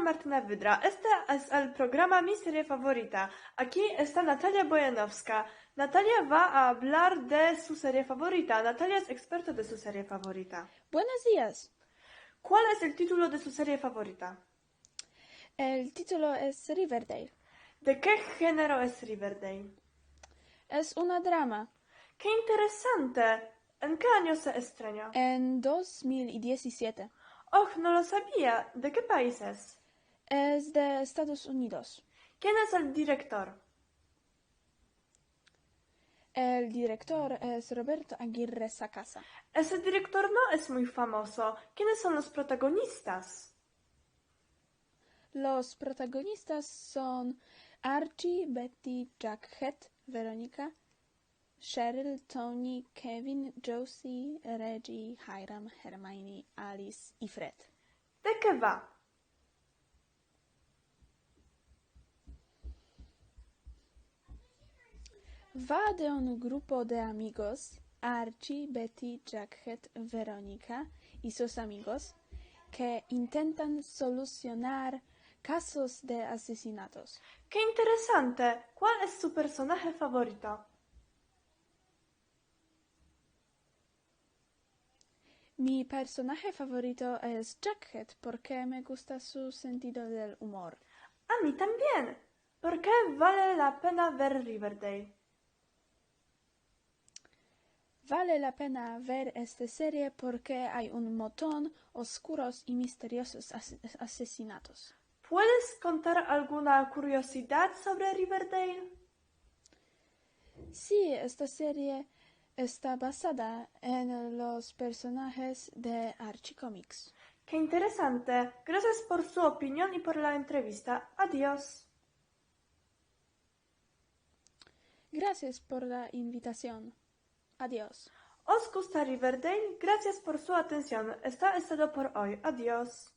Martyna Wydra. Este es el programa Mi Serie Favorita. Aquí está Natalia Bojanowska. Natalia va a hablar de su serie favorita. Natalia es experta de su serie favorita. Buenos días. ¿Cuál es el título de su serie favorita? El título es Riverdale. ¿De qué género es Riverdale? Es una drama. ¡Qué interesante! ¿En qué año se estrenó? En 2017. ¡Oh, no lo sabía! ¿De qué país es? Es de Estados Unidos. ¿Quién es el director? El director es Roberto Aguirre Sacasa. Ese director no es muy famoso. ¿Quiénes son los protagonistas? Los protagonistas son Archie, Betty, Jughead, Veronica, Cheryl, Tony, Kevin, Josie, Reggie, Hiram, Hermione, Alice y Fred. ¿De qué va? Va de un grupo de amigos, Archie, Betty, Jughead, Veronica y sus amigos, que intentan solucionar casos de asesinatos. ¡Qué interesante! ¿Cuál es su personaje favorito? Mi personaje favorito es Jughead porque me gusta su sentido del humor. A mí también. ¿Por qué vale la pena ver Riverdale? Vale la pena ver esta serie porque hay un montón oscuros y misteriosos as- asesinatos. ¿Puedes contar alguna curiosidad sobre Riverdale? Sí, esta serie está basada en los personajes de Archie Comics. ¡Qué interesante! Gracias por su opinión y por la entrevista. Adiós. Gracias por la invitación. Adiós. ¿Os gusta Riverdale? Gracias por su atención. Está es todo por hoy. Adiós.